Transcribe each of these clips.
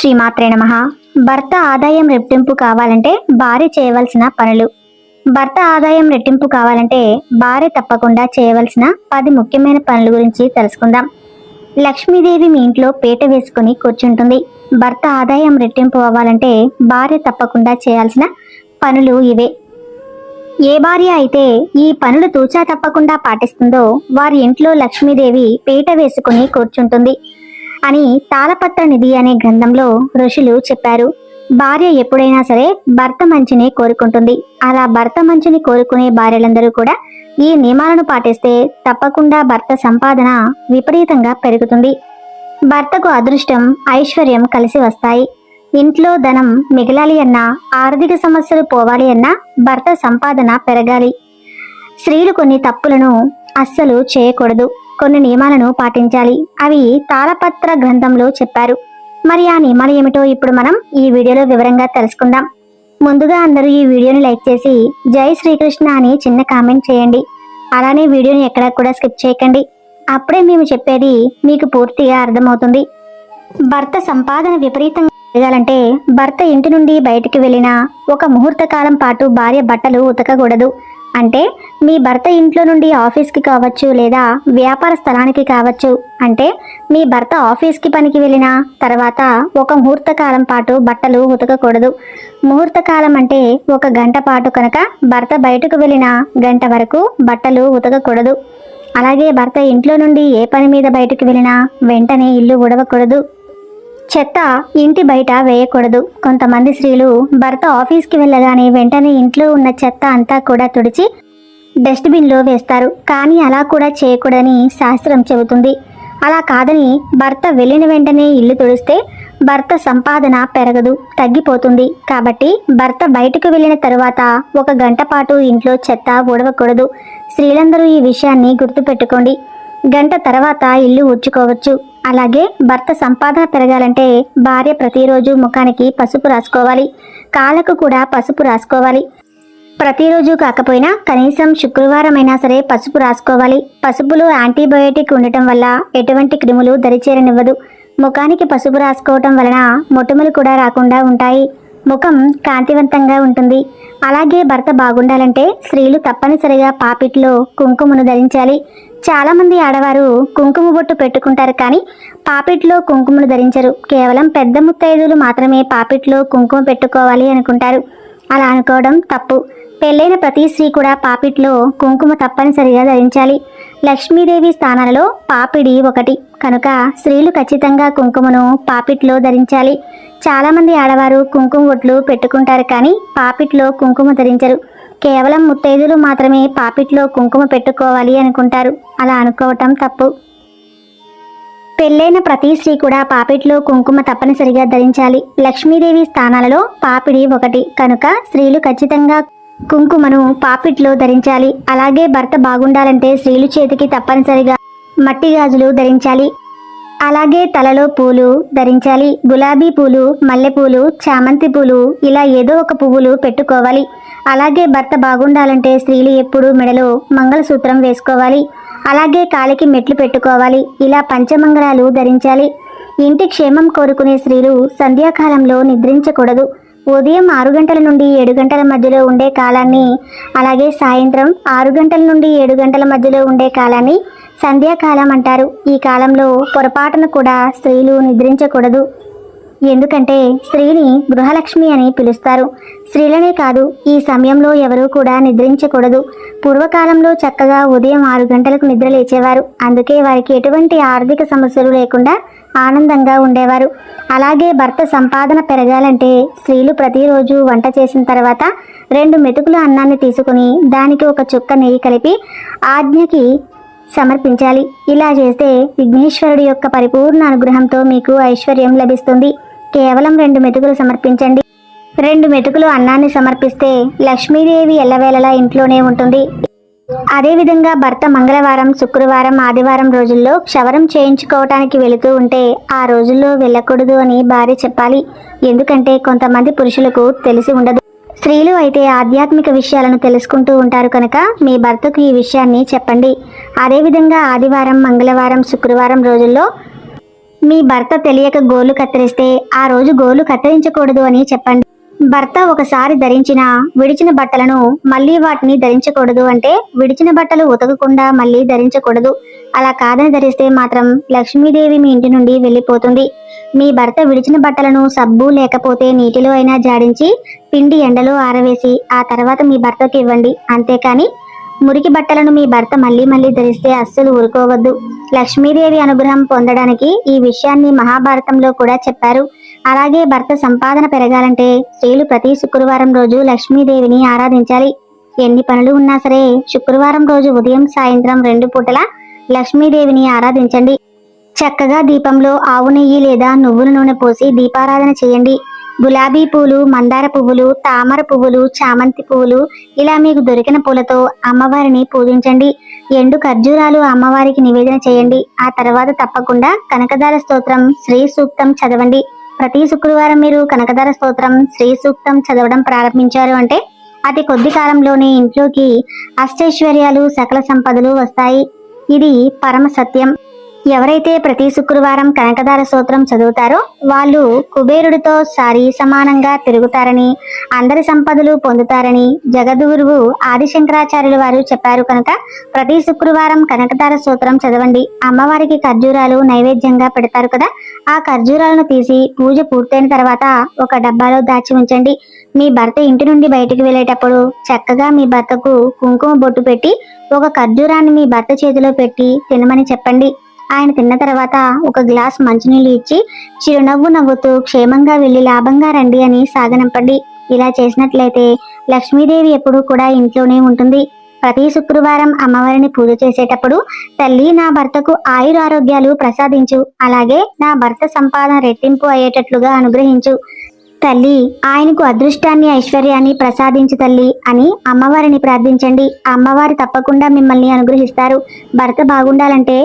శ్రీమాత్రే నమ. భర్త ఆదాయం రెట్టింపు కావాలంటే భార్య చేయవలసిన పనులు. భర్త ఆదాయం రెట్టింపు కావాలంటే భార్య తప్పకుండా చేయవలసిన పది ముఖ్యమైన పనుల గురించి తెలుసుకుందాం. లక్ష్మీదేవి మీ ఇంట్లో పీట వేసుకుని కూర్చుంటుంది. భర్త ఆదాయం రెట్టింపు అవ్వాలంటే భార్య తప్పకుండా చేయాల్సిన పనులు ఇవే. ఏ భార్య అయితే ఈ పనులు తూచా తప్పకుండా పాటిస్తుందో వారి ఇంట్లో లక్ష్మీదేవి పీట వేసుకుని కూర్చుంటుంది. అని తాళపత్ర నిధి అనే గ్రంథంలో ఋషులు చెప్పారు. భార్య ఎప్పుడైనా సరే భర్త మంచిని కోరుకుంటుంది. అలా భర్త మంచిని కోరుకునే భార్యలందరూ కూడా ఈ నియమాలను పాటిస్తే తప్పకుండా భర్త సంపాదన విపరీతంగా పెరుగుతుంది. భర్తకు అదృష్టం ఐశ్వర్యం కలిసి వస్తాయి. ఇంట్లో ధనం మిగలాలి అన్నా ఆర్థిక సమస్యలు పోవాలి అన్నా భర్త సంపాదన పెరగాలి. స్త్రీలు కొన్ని తప్పులను అస్సలు చేయకూడదు. కొన్ని నియమాలను పాటించాలి. అవి తాళపత్ర గ్రంథంలో చెప్పారు. మరి ఆ నియమాలు ఏమిటో ఇప్పుడు మనం ఈ వీడియోలో వివరంగా తెలుసుకుందాం. ముందుగా అందరూ ఈ వీడియోని లైక్ చేసి జై శ్రీకృష్ణ అని చిన్న కామెంట్ చేయండి. అలానే వీడియోని ఎక్కడా కూడా స్కిప్ చేయకండి. అప్పుడే మేము చెప్పేది మీకు పూర్తిగా అర్థమవుతుంది. భర్త సంపాదన విపరీతంగా పెరగాలంటే భర్త ఇంటి నుండి బయటికి వెళ్ళినా ఒక ముహూర్త కాలం పాటు భార్య బట్టలు ఉతకకూడదు. అంటే మీ భర్త ఇంట్లో నుండి ఆఫీస్కి కావచ్చు లేదా వ్యాపార స్థలానికి కావచ్చు. అంటే మీ భర్త ఆఫీస్కి పనికి వెళ్ళిన తర్వాత ఒక ముహూర్తకాలం పాటు బట్టలు ఉతకకూడదు. ముహూర్తకాలం అంటే ఒక గంట పాటు కనుక భర్త బయటకు వెళ్ళిన గంట వరకు బట్టలు ఉతకకూడదు. అలాగే భర్త ఇంట్లో నుండి ఏ పని మీద బయటకు వెళ్ళినా వెంటనే ఇల్లు ఉడవకూడదు చెత్త ఇంటి బయట వేయకూడదు. కొంతమంది స్త్రీలు భర్త ఆఫీస్కి వెళ్ళగానే వెంటనే ఇంట్లో ఉన్న చెత్త అంతా కూడా తుడిచి డస్ట్బిన్లో వేస్తారు. కానీ అలా కూడా చేయకూడదని శాస్త్రం చెబుతుంది. అలా కాదని భర్త వెళ్ళిన వెంటనే ఇల్లు తుడిస్తే భర్త సంపాదన పెరగదు తగ్గిపోతుంది. కాబట్టి భర్త బయటకు వెళ్ళిన తరువాత ఒక గంట పాటు ఇంట్లో చెత్త ఊడవకూడదు. స్త్రీలందరూ ఈ విషయాన్ని గుర్తుపెట్టుకోండి. గంట తర్వాత ఇల్లు ఊడ్చుకోవచ్చు. అలాగే భర్త సంపాదన పెరగాలంటే భార్య ప్రతిరోజు ముఖానికి పసుపు రాసుకోవాలి. కాళ్ళకు కూడా పసుపు రాసుకోవాలి. ప్రతిరోజు కాకపోయినా కనీసం శుక్రవారం అయినా సరే పసుపు రాసుకోవాలి. పసుపులో యాంటీబయోటిక్ ఉండటం వల్ల ఎటువంటి క్రిములు దరిచేరనివ్వదు. ముఖానికి పసుపు రాసుకోవటం వలన మొటిమలు కూడా రాకుండా ఉంటాయి. ముఖం కాంతివంతంగా ఉంటుంది. అలాగే భర్త బాగుండాలంటే స్త్రీలు తప్పనిసరిగా పాపిట్లో కుంకుమను ధరించాలి. చాలా మంది ఆడవారు కుంకుమ బొట్టు పెట్టుకుంటారు కానీ పాపిట్లో కుంకుమను ధరించరు. కేవలం పెద్ద ముత్తైదులు మాత్రమే పాపిట్లో కుంకుమ పెట్టుకోవాలి అనుకుంటారు. అలా అనుకోవడం తప్పు. పెళ్ళైన ప్రతి స్త్రీ కూడా పాపిట్లో కుంకుమ తప్పనిసరిగా ధరించాలి. లక్ష్మీదేవి స్థానాలలో పాపిడి ఒకటి. కనుక స్త్రీలు ఖచ్చితంగా కుంకుమను పాపిట్లో ధరించాలి. చాలామంది ఆడవారు కుంకుమ బొట్లు పెట్టుకుంటారు కానీ పాపిట్లో కుంకుమ ధరించరు. కేవలం ముత్తైదులు మాత్రమే పాపిట్లో కుంకుమ పెట్టుకోవాలి అనుకుంటారు. అలా అనుకోవటం తప్పు. పెళ్ళైన ప్రతి స్త్రీ కూడా పాపిట్లో కుంకుమ తప్పనిసరిగా ధరించాలి. లక్ష్మీదేవి స్థానాలలో పాపిడి ఒకటి. కనుక స్త్రీలు ఖచ్చితంగా కుంకుమను పాపిట్లో ధరించాలి. అలాగే భర్త బాగుండాలంటే స్త్రీలు చేతికి తప్పనిసరిగా మట్టి గాజులు ధరించాలి. అలాగే తలలో పూలు ధరించాలి. గులాబీ పూలు మల్లెపూలు చామంతి పూలు ఇలా ఏదో ఒక పువ్వులు పెట్టుకోవాలి. అలాగే భర్త బాగుండాలంటే స్త్రీలు ఎప్పుడూ మెడలో మంగళసూత్రం వేసుకోవాలి. అలాగే కాలికి మెట్లు పెట్టుకోవాలి. ఇలా పంచమంగళాలు ధరించాలి. ఇంటి క్షేమం కోరుకునే స్త్రీలు సంధ్యాకాలంలో నిద్రించకూడదు. ఉదయం ఆరు గంటల నుండి ఏడు గంటల మధ్యలో ఉండే కాలాన్ని అలాగే సాయంత్రం ఆరు గంటల నుండి ఏడు గంటల మధ్యలో ఉండే కాలాన్ని సంధ్యాకాలం అంటారు. ఈ కాలంలో పొరపాటున కూడా స్త్రీలు నిద్రించకూడదు. ఎందుకంటే స్త్రీని గృహలక్ష్మి అని పిలుస్తారు. స్త్రీలనే కాదు ఈ సమయంలో ఎవరూ కూడా నిద్రించకూడదు. పూర్వకాలంలో చక్కగా ఉదయం ఆరు గంటలకు నిద్ర లేచేవారు. అందుకే వారికి ఎటువంటి ఆర్థిక సమస్యలు లేకుండా ఆనందంగా ఉండేవారు. అలాగే భర్త సంపాదన పెరగాలంటే స్త్రీలు ప్రతిరోజు వంట చేసిన తర్వాత రెండు మెతుకుల అన్నాన్ని తీసుకుని దానికి ఒక చుక్క నెయ్యి కలిపి ఆజ్ఞకి సమర్పించాలి. ఇలా చేస్తే విఘ్నేశ్వరుడి యొక్క పరిపూర్ణ అనుగ్రహంతో మీకు ఐశ్వర్యం లభిస్తుంది. కేవలం రెండు మెతుకులు సమర్పించండి. రెండు మెతుకులు అన్నాన్ని సమర్పిస్తే లక్ష్మీదేవి ఎల్లవేళలా ఇంట్లోనే ఉంటుంది. అదేవిధంగా భర్త మంగళవారం శుక్రవారం ఆదివారం రోజుల్లో క్షవరం చేయించుకోవటానికి వెళుతూ ఉంటే ఆ రోజుల్లో వెళ్ళకూడదు అని భార్య చెప్పాలి. ఎందుకంటే కొంతమంది పురుషులకు తెలిసి ఉండదు. స్త్రీలు అయితే ఆధ్యాత్మిక విషయాలను తెలుసుకుంటూ ఉంటారు కనుక మీ భర్తకు ఈ విషయాన్ని చెప్పండి. అదేవిధంగా ఆదివారం మంగళవారం శుక్రవారం రోజుల్లో మీ భర్త తెలియక గోలు కత్తిరిస్తే ఆ రోజు గోలు కత్తిరించకూడదు అని చెప్పండి. భర్త ఒకసారి ధరించిన విడిచిన బట్టలను మళ్ళీ వాటిని ధరించకూడదు అంటే విడిచిన బట్టలు ఉతకకుండా మళ్ళీ ధరించకూడదు. అలా కాదని ధరిస్తే మాత్రం లక్ష్మీదేవి మీ ఇంటి నుండి వెళ్ళిపోతుంది. మీ భర్త విడిచిన బట్టలను సబ్బు లేకపోతే నీటిలో అయినా జాడించి పిండి ఎండలో ఆరవేసి ఆ తర్వాత మీ భర్తకి ఇవ్వండి. అంతేకాని మురికి బట్టలను మీ భర్త మళ్ళీ మళ్ళీ ధరిస్తే అస్సలు ఊరుకోవద్దు. లక్ష్మీదేవి అనుగ్రహం పొందడానికి ఈ విషయాన్ని మహాభారతంలో కూడా చెప్పారు. అలాగే భర్త సంపాదన పెరగాలంటే స్త్రీలు ప్రతి శుక్రవారం రోజు లక్ష్మీదేవిని ఆరాధించాలి. ఎన్ని పనులు ఉన్నా సరే శుక్రవారం రోజు ఉదయం సాయంత్రం రెండు పూటల లక్ష్మీదేవిని ఆరాధించండి. చక్కగా దీపంలో ఆవు నెయ్యి లేదా నువ్వుల నూనె పోసి దీపారాధన చేయండి. గులాబీ పూలు మందార పువ్వులు తామర పువ్వులు చామంతి పువ్వులు ఇలా మీకు దొరికిన పూలతో అమ్మవారిని పూజించండి. ఎండు ఖర్జూరాలు అమ్మవారికి నివేదన చేయండి. ఆ తర్వాత తప్పకుండా కనకదార స్తోత్రం శ్రీ సూక్తం చదవండి. ప్రతి శుక్రవారం మీరు కనకధర స్తోత్రం శ్రీ సూక్తం చదవడం ప్రారంభించారు అంటే అతి కొద్ది కాలంలోనే ఇంట్లోకి అష్టైశ్వర్యాలు సకల సంపదలు వస్తాయి. ఇది పరమ సత్యం. ఎవరైతే ప్రతి శుక్రవారం కనకదార స్తోత్రం చదువుతారో వాళ్ళు కుబేరుడితో సారి సమానంగా తిరుగుతారని అందరి సంపదలు పొందుతారని జగద్గురువు ఆదిశంకరాచార్యులు వారు చెప్పారు కనుక ప్రతి శుక్రవారం కనకదార స్తోత్రం చదవండి. అమ్మవారికి ఖర్జూరాలు నైవేద్యంగా పెడతారు కదా ఆ ఖర్జూరాలను తీసి పూజ పూర్తయిన తర్వాత ఒక డబ్బాలో దాచి ఉంచండి. మీ భర్త ఇంటి నుండి బయటికి వెళ్ళేటప్పుడు చక్కగా మీ భర్తకు కుంకుమ బొట్టు పెట్టి ఒక ఖర్జూరాన్ని మీ భర్త చేతిలో పెట్టి తినమని చెప్పండి. ఆయన తిన్న తర్వాత ఒక గ్లాస్ మంచినీళ్ళు ఇచ్చి చిరునవ్వు నవ్వుతూ క్షేమంగా వెళ్ళి లాభంగా రండి అని సాగనంపండి ఇలా చేసినట్లయితే లక్ష్మీదేవి ఎప్పుడూ కూడా ఇంట్లోనే ఉంటుంది. ప్రతి శుక్రవారం అమ్మవారిని పూజ చేసేటప్పుడు తల్లి నా భర్తకు ఆయురారోగ్యాలు ప్రసాదించు. అలాగే నా భర్త సంపాదన రెట్టింపు అయ్యేటట్లుగా అనుగ్రహించు. తల్లి ఆయనకు అదృష్టాన్ని ఐశ్వర్యాన్ని ప్రసాదించు తల్లి అని అమ్మవారిని ప్రార్థించండి. అమ్మవారు తప్పకుండా మిమ్మల్ని అనుగ్రహిస్తారు. భర్త బాగుండాలంటే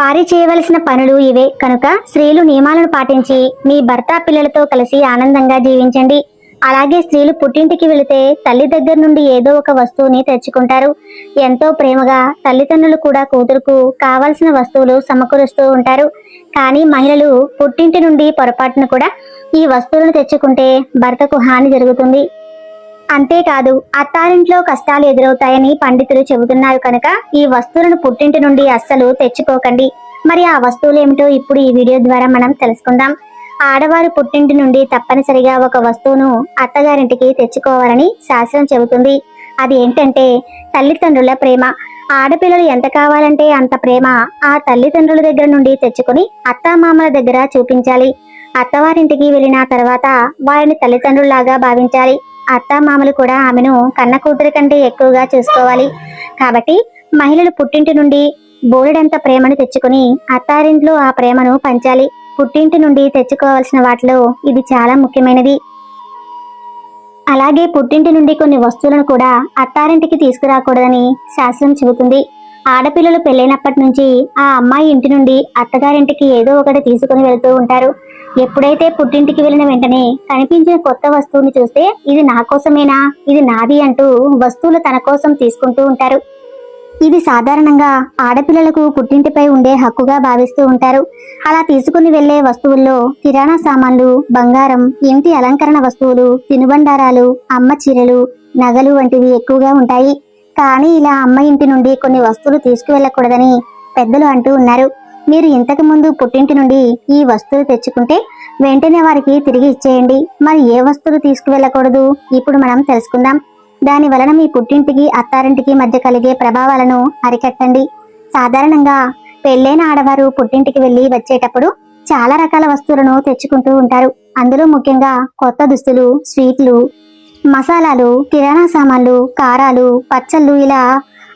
భార్య చేయవలసిన పనులు ఇవే. కనుక స్త్రీలు నియమాలను పాటించి మీ భర్త పిల్లలతో కలిసి ఆనందంగా జీవించండి. అలాగే స్త్రీలు పుట్టింటికి వెళితే తల్లి దగ్గర నుండి ఏదో ఒక వస్తువుని తెచ్చుకుంటారు. ఎంతో ప్రేమగా తల్లిదండ్రులు కూడా కూతురుకు కావలసిన వస్తువులు సమకూరుస్తూ ఉంటారు. కానీ మహిళలు పుట్టింటి నుండి పొరపాటును కూడా ఈ వస్తువులను తెచ్చుకుంటే భర్తకు హాని జరుగుతుంది. అంతేకాదు అత్తారింట్లో కష్టాలు ఎదురవుతాయని పండితులు చెబుతున్నారు కనుక ఈ వస్తువులను పుట్టింటి నుండి అస్సలు తెచ్చుకోకండి. మరి ఆ వస్తువులు ఏమిటో ఇప్పుడు ఈ వీడియో ద్వారా మనం తెలుసుకుందాం. ఆడవారు పుట్టింటి నుండి తప్పనిసరిగా ఒక వస్తువును అత్తగారింటికి తెచ్చుకోవాలని శాస్త్రం చెబుతుంది. అది ఏంటంటే తల్లిదండ్రుల ప్రేమ. ఆడపిల్లలు ఎంత కావాలంటే అంత ప్రేమ ఆ తల్లిదండ్రుల దగ్గర నుండి తెచ్చుకుని అత్తామామల దగ్గర చూపించాలి. అత్తవారింటికి వెళ్ళిన తర్వాత వారిని తల్లిదండ్రుల్లాగా భావించాలి. అత్తామామలు కూడా ఆమెను కన్న కూతురి కంటే ఎక్కువగా చూసుకోవాలి. కాబట్టి మహిళలు పుట్టింటి నుండి బోలెడంత ప్రేమను తెచ్చుకుని అత్తారింట్లో ఆ ప్రేమను పంచాలి. పుట్టింటి నుండి తెచ్చుకోవాల్సిన వాటిలో ఇది చాలా ముఖ్యమైనది. అలాగే పుట్టింటి నుండి కొన్ని వస్తువులను కూడా అత్తారింటికి తీసుకురాకూడదని శాస్త్రం చెబుతుంది. ఆడపిల్లలు పెళ్ళైనప్పటి నుంచి ఆ అమ్మాయి ఇంటి నుండి అత్తగారింటికి ఏదో ఒకటి తీసుకుని వెళ్తూ ఉంటారు. ఎప్పుడైతే పుట్టింటికి వెళ్ళిన వెంటనే కనిపించిన కొత్త వస్తువుని చూస్తే ఇది నా కోసమేనా? ఇది నాది అంటూ వస్తువులు తన కోసం తీసుకుంటూ ఉంటారు. ఇది సాధారణంగా ఆడపిల్లలకు పుట్టింటిపై ఉండే హక్కుగా భావిస్తూ ఉంటారు. అలా తీసుకుని వెళ్ళే వస్తువుల్లో కిరాణా సామాన్లు బంగారం ఇంటి అలంకరణ వస్తువులు తినుబండారాలు అమ్మ చీరలు నగలు వంటివి ఎక్కువగా ఉంటాయి. కానీ ఇలా అమ్మ ఇంటి నుండి కొన్ని వస్తువులు తీసుకువెళ్ళకూడదని పెద్దలు అంటూ ఉన్నారు. మీరు ఇంతకు ముందు పుట్టింటి నుండి ఈ వస్తువులు తెచ్చుకుంటే వెంటనే వారికి తిరిగి ఇచ్చేయండి. మరి ఏ వస్తువులు తీసుకువెళ్ళకూడదు? ఇప్పుడు మనం తెలుసుకుందాం. దాని వలన మీ పుట్టింటికి అత్తారింటికి మధ్య కలిగే ప్రభావాలను అరికట్టండి. సాధారణంగా పెళ్ళైన ఆడవారు పుట్టింటికి వెళ్ళి వచ్చేటప్పుడు చాలా రకాల వస్తువులను తెచ్చుకుంటూ ఉంటారు. అందులో ముఖ్యంగా కొత్త దుస్తులు స్వీట్లు మసాలాలు కిరాణా సామాన్లు కారాలు పచ్చళ్ళు ఇలా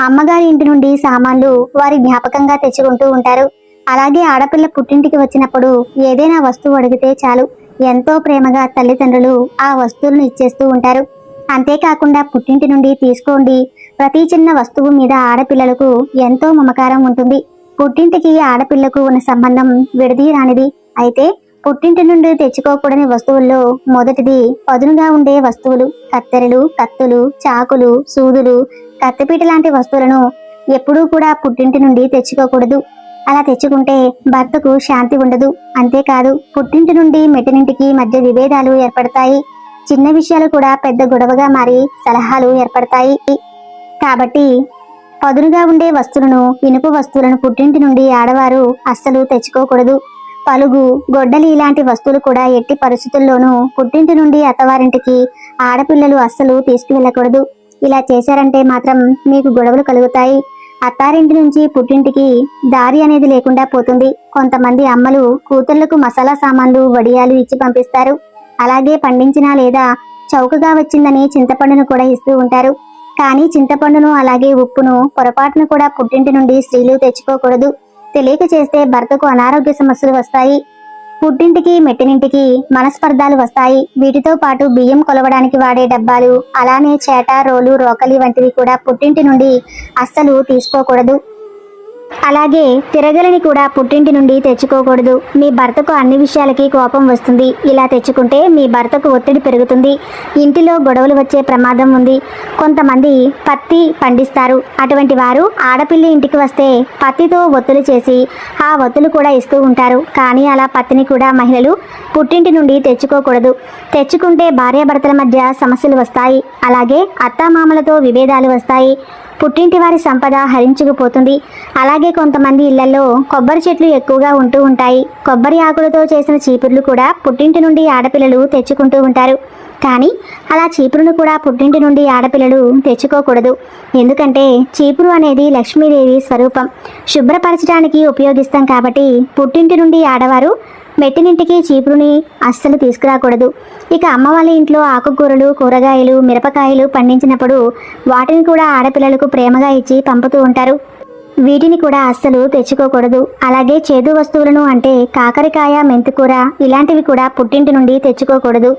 అమ్మగారి ఇంటి నుండి సామాన్లు వారి జ్ఞాపకంగా తెచ్చుకుంటూ ఉంటారు. అలాగే ఆడపిల్ల పుట్టింటికి వచ్చినప్పుడు ఏదైనా వస్తువు అడిగితే చాలు. ఎంతో ప్రేమగా తల్లిదండ్రులు ఆ వస్తువులను ఇచ్చేస్తూ ఉంటారు. అంతేకాకుండా పుట్టింటి నుండి తీసుకోండి. ప్రతి చిన్న వస్తువు మీద ఆడపిల్లలకు ఎంతో మమకారం ఉంటుంది. పుట్టింటికి ఆడపిల్లకు ఉన్న సంబంధం విడదీరానిది అయితే పుట్టింటి నుండి తెచ్చుకోకూడని వస్తువుల్లో మొదటిది పదునుగా ఉండే వస్తువులు కత్తెరలు కత్తులు చాకులు సూదులు కత్తిపీట లాంటి వస్తువులను ఎప్పుడూ కూడా పుట్టింటి నుండి తెచ్చుకోకూడదు. అలా తెచ్చుకుంటే భర్తకు శాంతి ఉండదు. అంతేకాదు పుట్టింటి నుండి మెట్టినింటికి మధ్య విభేదాలు ఏర్పడతాయి. చిన్న విషయాలు కూడా పెద్ద గొడవగా మారి సలహాలు ఏర్పడతాయి. కాబట్టి పదునుగా ఉండే వస్తువులను ఇనుప వస్తువులను పుట్టింటి నుండి ఆడవారు అస్సలు తెచ్చుకోకూడదు. పలుగు గొడ్డలి ఇలాంటి వస్తువులు కూడా ఎట్టి పరిస్థితుల్లోనూ పుట్టింటి నుండి అత్తవారింటికి ఆడపిల్లలు అస్సలు తీసుకువెళ్ళకూడదు ఇలా చేశారంటే మాత్రం మీకు గొడవలు కలుగుతాయి. అత్తారింటి నుంచి పుట్టింటికి దారి అనేది లేకుండా పోతుంది. కొంతమంది అమ్మలు కూతుళ్ళకు మసాలా సామాన్లు వడియాలు ఇచ్చి పంపిస్తారు. అలాగే పండించిన లేదా చౌకగా వచ్చిందని చింతపండును కూడా ఇస్తూ ఉంటారు. కానీ చింతపండును అలాగే ఉప్పును పొరపాటును కూడా పుట్టింటి నుండి స్త్రీలు తెచ్చుకోకూడదు. తెలియక చేస్తే భర్తకు అనారోగ్య సమస్యలు వస్తాయి. పుట్టింటికి మెట్టినింటికి మనస్పర్ధాలు వస్తాయి. వీటితో పాటు బియ్యం కొలవడానికి వాడే డబ్బాలు అలానే చేట రోలు రోకలి వంటివి కూడా పుట్టింటి నుండి అస్సలు తీసుకోకూడదు. అలాగే తిరగలిని కూడా పుట్టింటి నుండి తెచ్చుకోకూడదు. మీ భర్తకు అన్ని విషయాలకి కోపం వస్తుంది. ఇలా తెచ్చుకుంటే మీ భర్తకు ఒత్తిడి పెరుగుతుంది. ఇంటిలో గొడవలు వచ్చే ప్రమాదం ఉంది. కొంతమంది పత్తి పండిస్తారు. అటువంటి వారు ఆడపిల్లి ఇంటికి వస్తే పత్తితో ఒత్తులు చేసి ఆ ఒత్తులు కూడా ఇస్తూ ఉంటారు. కానీ అలా పత్తిని కూడా మహిళలు పుట్టింటి నుండి తెచ్చుకోకూడదు. తెచ్చుకుంటే భార్యాభర్తల మధ్య సమస్యలు వస్తాయి. అలాగే అత్తామామలతో విభేదాలు వస్తాయి. పుట్టింటి వారి సంపద హరించుకుపోతుంది. అలాగే కొంతమంది ఇళ్ళలో కొబ్బరి చెట్లు ఎక్కువగా ఉంటూ ఉంటాయి. కొబ్బరి ఆకులతో చేసిన చీపుర్లు కూడా పుట్టింటి నుండి ఆడపిల్లలు తెచ్చుకుంటూ ఉంటారు. కానీ అలా చీపురును కూడా పుట్టింటి నుండి ఆడపిల్లలు తెచ్చుకోకూడదు. ఎందుకంటే చీపురు అనేది లక్ష్మీదేవి స్వరూపం. శుభ్రపరచడానికి ఉపయోగిస్తాం కాబట్టి పుట్టింటి నుండి ఆడవారు మెట్టినింటికి చీపురుని అస్సలు తీసుకురాకూడదు. ఇక అమ్మ వాళ్ళ ఇంట్లో ఆకుకూరలు కూరగాయలు మిరపకాయలు పండించినప్పుడు వాటిని కూడా ఆడపిల్లలకు ప్రేమగా ఇచ్చి పంపుతూ ఉంటారు. వీటిని కూడా అస్సలు తెచ్చుకోకూడదు. అలాగే చేదు వస్తువులను అంటే కాకరకాయ మెంతికూర ఇలాంటివి కూడా పుట్టింటి నుండి తెచ్చుకోకూడదు.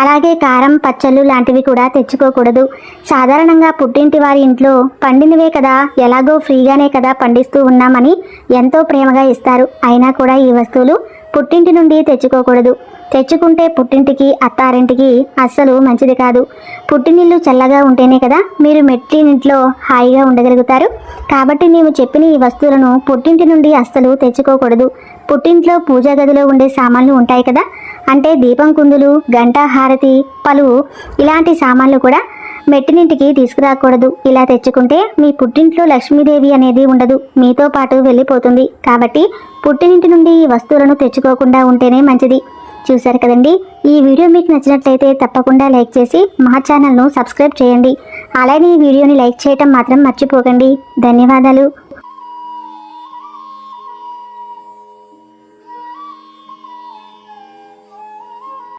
అలాగే కారం పచ్చళ్ళు లాంటివి కూడా తెచ్చుకోకూడదు. సాధారణంగా పుట్టింటి వారి ఇంట్లో పండినవే కదా ఎలాగో ఫ్రీగానే కదా పండిస్తూ ఉన్నామని ఎంతో ప్రేమగా ఇస్తారు. అయినా కూడా ఈ వస్తువులు పుట్టింటి నుండి తెచ్చుకోకూడదు. తెచ్చుకుంటే పుట్టింటికి అత్తారింటికి అస్సలు మంచిది కాదు. పుట్టినిల్లు చల్లగా ఉంటేనే కదా మీరు మెట్టినింట్లో హాయిగా ఉండగలుగుతారు. కాబట్టి మేము చెప్పిన ఈ వస్తువులను పుట్టింటి నుండి అస్సలు తెచ్చుకోకూడదు. పుట్టింట్లో పూజా గదిలో ఉండే సామాన్లు ఉంటాయి కదా. అంటే దీపం కుందులు గంటా హారతి పలు ఇలాంటి సామాన్లు కూడా మెట్టినింటికి తీసుకురాకూడదు. ఇలా తెచ్చుకుంటే మీ పుట్టింట్లో లక్ష్మీదేవి అనేది ఉండదు. మీతో పాటు వెళ్ళిపోతుంది. కాబట్టి పుట్టినింటి నుండి ఈ వస్తువులను తెచ్చుకోకుండా ఉంటేనే మంచిది. చూశారు కదండి? ఈ వీడియో మీకు నచ్చినట్లయితే తప్పకుండా లైక్ చేసి మా ఛానల్ను సబ్స్క్రైబ్ చేయండి. అలానే ఈ వీడియోని లైక్ చేయటం మాత్రం మర్చిపోకండి. ధన్యవాదాలు.